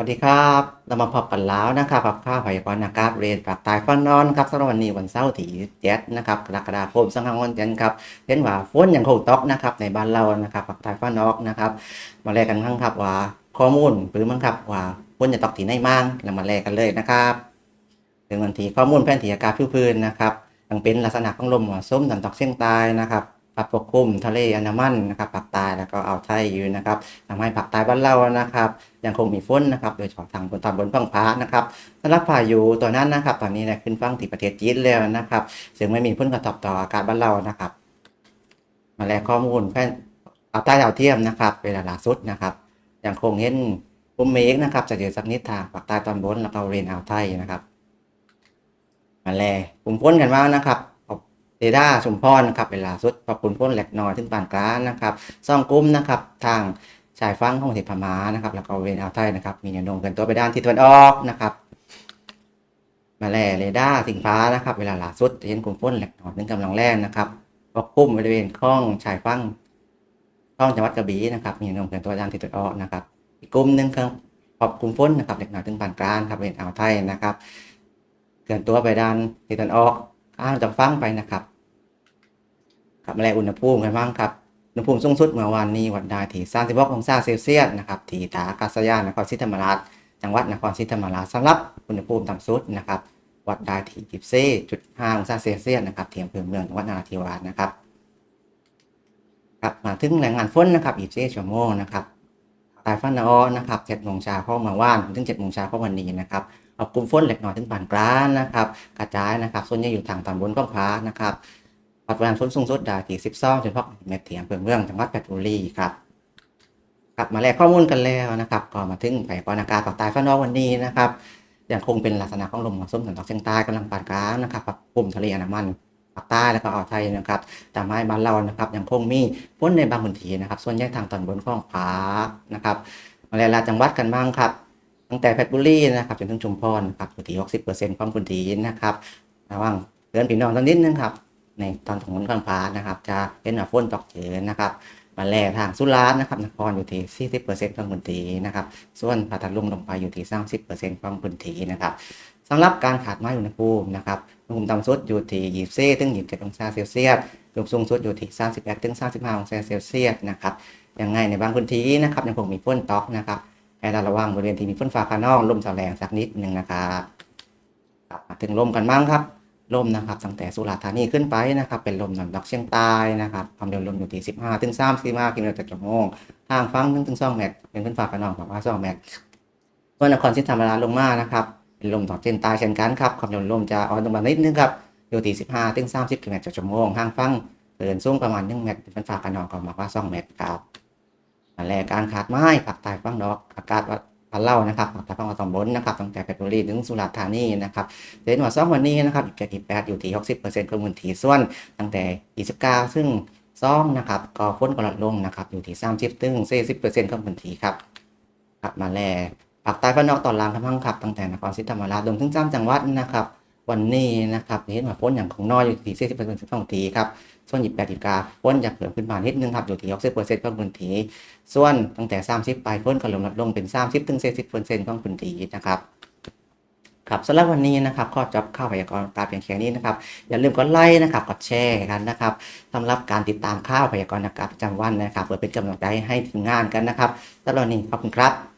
วัสดีครับเรามาพบกันแล้วนะครับกับข้าวพยากรณ์อากาศเรียนปากตายฟันนอนครับสำหรับวันนี้วันเสาร์ที่เจ็ดนะครับกรกฎาคมสองพันห้าร้อยครับเห็นว่าฝนยังคงตกนะครับในบ้านเรานะครับปากตายฟันนอกนะครับ มาแลกกันข้างครับว่าข้อมูลหรือมั้งครับว่าฝนจะตกที่ไหนมั่งเรามาแลกกันเลยนะครับถึงวันที่ข้อมูลแผนที่อากาศพื้นๆนะครับยังเป็นลักษณะของลมหัวส้มตันตกเฉียงใต้นะครับ พัดปกคลุมทะเลอันดามันนะครับภาคใต้แล้วก็อ่าวไทยอยู่นะครับทำให้ภาคใต้บ้านเรานะครับยังคงมีฝนนะครับโดยเฉพาะทางบนตอนบนฝั่งฟ้านะครับสำหรับพายุตัวนั้นนะครับ ตอนนี้เนี่ยขึ้นฝั่งที่ประเทศจีนแล้วนะครับ ซึ่งไม่มีผลกระทบต่ออากาศบ้านเรานะครับ มาแลกข้อมูลแพทย์เอาใต้ดาวเทียมนะครับเวลาล่าสุดนะครับยังคงเห็นกลุ่มเมฆนะครับจะอยู่สักนิดทางภาคใต้ตอนบนแล้วก็บริเวณอ่าวไทยนะครับ มาแลกลุ่มฝนกันว่างนะครับ เอาเรดาร์ชุมพรนะครับเวลาสุดพอกลุ่มฝนเล็กน้อยถึงปานกลางนะครับซ่องกลุ่มนะครับทางชายฝั่งของเทพมานะครับ แล้วก็บริเวณอ่าวไทยนะครับ มีแนวโน้มเกินตัวไปด้านทิศตะวันออกนะครับ มาแลเรดาร์สิงฟ้านะครับ เวลาล่าสุดเห็นกลุ่มฝนเล็กน้อยถึงกำลังแรงนะครับปกคลุมบริเวณคลองชายฝั่งคลองจังหวัดกระบี่นะครับ มีแนวโน้มเกินตัวด้านทิศตะวันออกนะครับ อีกกลุ่มหนึ่งครับปกคลุมฝนนะครับเล็กน้อยถึงปานกลางครับบริเวณอ่าวไทยนะครับเคลื่อนตัวไปด้านทิศตะวันออกข้างจากฟังไปนะครับ ครับแมลงอุณหภูมิกันบ้างครับอุณหภูมิสูงสุดเมื่อวานนี้วัดได้ที่36องศาเซลเซียสนะครับที่ท่าอากาศยานนครศรีธรรมราชจังหวัดนครศรีธรรมราชสำหรับอุณหภูมิต่ำสุดนะครับวัดได้ที่24.5องศาเซลเซียสนะครับที่อำเภอเมืองจังหวัดนราธิวาสนะครับครับมาถึงแหล่งงานฝนนะครับ24ชั่วโมงนะครับตายฟ้านอนะครับ7โมงเช้าเข้ามาว่านถึง7โมงเช้าเข้าวันนี้นะครับเอากลุ่มฝนเล็กน้อยถึงปานกลางนะครับ กระจายนะครับ ส่วนใหญ่อยู่ทางตอนบนของฟ้านะครับ ปัจจุบันฝนสูงสุดด้ที่12จนพบเมตรเทียมเพื่อเมืองจังหวัดเพชรบุรีครับกลับมาแลกข้อมูลกันแล้วนะครับก็มาถึงไปกรณากาศภาคใต้ฟ้านอกวันนี้นะครับยังคงเป็นลักษณะของลมมรสุมตะวันตกเฉียงใต้กำลังปานกลางนะครับปกกลุ่มทะเลอันดามันภาคใต้แล้วก็อ่าวไทยนะครับแต่ไม่บ้านเรานะครับยังคงมีฝนในบางพื้นที่นะครับ ส่วนใหญ่ทางตอนบนของภาคนะครับมาแลาจังหวัดกันบ้างครับ ตั้งแต่เพชรบุรีนะครับจนถึงชุมพรนะครับอยู่ที่60%ของพื้นที่นะครับระวังเตือนพี่น้องสักนิดนึงครับ ในตอนของบนข้างฟ้านะครับ จะเห็นว่าฝนตกเยนะครับมาแลทางสุราษฎร์นะครับนครอยู่ที่40%ของพื้นที่นะครับ ส่วนพัทลุงลงไปอยู่ที่30%ของพื้นที่นะครับสำหรับการขาดไม้อุณหภูมินะครับอุณหภูมิต่ำสุดอยู่ที่24ถึง27องศาเซลเซียสอุณหภูมิสูงสุดอยู่ที่31ถึง35องศาเซลเซียสนะครับยังไงในบางพื้นที่นะครับยังคงมีฝนตกนะครับให้เราระวังบริเวณที่มีฝนฟ้าขนองลมจะแรงสักนิดหนึ่งนะครับครับถึงลมกันบ้างครับ ลมนะครับตั้งแต่สุราษฎร์ธานีขึ้นไปนะครับเป็นลมตะวักเฉียงใต้นะครับความเร็วลมอยู่ที่ 15 ถึง 35กิโลเมตรต่อชั่วโมงทางฟังถึงถึง2เมตรเป็นฝนฟ้าขนองแบบว่า2เมตรส่วนนครศรีธรรมราชลงมานะครับเป็นลมตะวันตกเฉียงใต้เช่นกันครับความเร็วลมจะอ่อนลงมานิดนึงครับอยู่ที่ 15 ถึง 30กิโลเมตรต่อชั่วโมงทางฟังเดินสูงประมาณ1เมตรเป็นฝนฟ้าขนองก็บอกว่า2เมตรครับมาแลการขาดไม้ภาคใต้ฝั่งนอกอากาศว่า พันเล่านะครับภาคใต้ฝั่งสองบนนะครับตั้งแต่เพชรบุรีถึงสุราษฎร์ธานีนะครับเดนวัตซ่องวันนี้นะครับอีกกี่แปดอยู่ที่60%ของพื้นที่ส่วนตั้งแต่29ซึ่งซ่องนะครับก็ฝนก็ลดลงนะครับอยู่ที่สามสิบถึง40%ของพื้นที่ครับครับมาแลปากใต้ฝั่งนอกตอนล่างทับทั้งครับตั้งแต่นครศรีธรรมราชรวมถึงจ้ำจังหวัดนะครับ วันนี้นะครับเห็นว่าฝนอย่างของน้อยอยู่ที่40%ของพื้นทีครับ ส่วนหยิบแปดหยิบกาพ้นจะเพิ่มขึ้นมานิดนึงครับอยู่ที่60%ของพื้นที่ส่วนตั้งแต่30ไปพ้นก็ลดลดลงเป็น30ถึง40%ของพื้นที่นะครับครับสำหรับวันนี้นะครับข้อจบข่าวพยากรณ์อากาเพียงแค่นี้นะครับอย่าลืมกดไลค์นะครับกดแชร์กันนะครับสำหรับการติดตามข่าวพยากรณ์อากาศประจำวันนะครับเพื่อเป็นกำลังใจให้ทีมงานกันนะครับสำหรับวันนี้ขอบคุณครับ